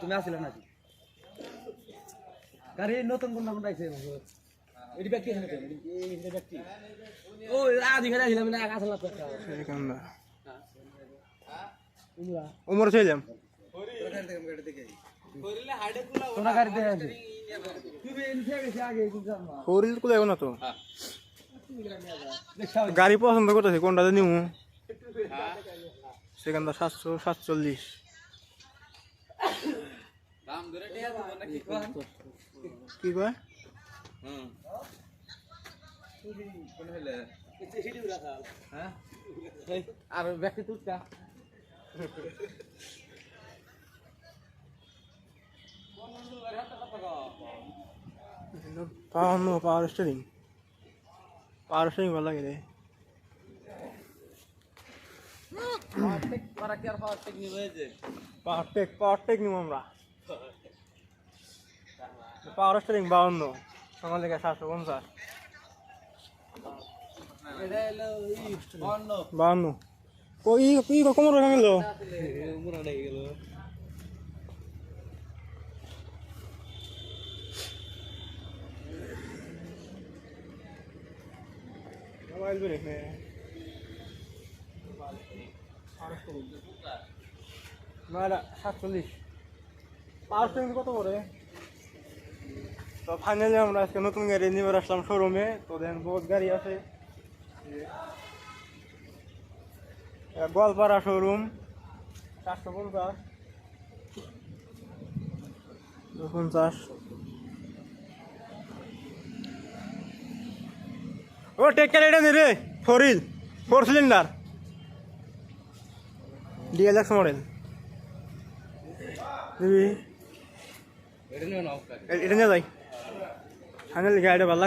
তুমি আসলে নতুন কোন নাম রাখছে এটি ব্যক্তি আছে নাকি ব্যক্তি ও আদি খেলা ছিলাম না আসল না তো সেখানটা তোমরা উমর ছিলাম তোমরা গাড়িতে আছে হরিল কোথায় না তো গাড়ি পছন্দ করতেছি কোনটাতে নিমু সেখানটা সাতশো সাতচল্লিশ কি কয় আর ব্যক্তি তুলটা পাওয়ান্ন পাওয়ার স্টারিং পাওয়ার স্টারিং ভালো লাগে রে পাওয়ার পাওয়ার টেক পাওয়ার টেক নিমু আমরা পাওয়ার স্টারিং বাউন্ন আমার লেগে সাতশো পঞ্চাশ বাউন্ন কই কি কমর গেল মোবাইল পাওয়ার স্টারিং কত করে? তো আমরা আজকে নতুন গাড়ি আসলাম শোরুমে তো দেখেন বহুত গাড়ি আছে। গোয়ালপাড়া শোরুম চারশো পঞ্চাশ। পঞ্চাশ। ও টেক্কার এটা নে ফোর ফোরিল ফোর সিলিন্ডার মডেল এটা নিও। না এটা নিয়ে যাই। ফাইনালি গাড়িটা ভালো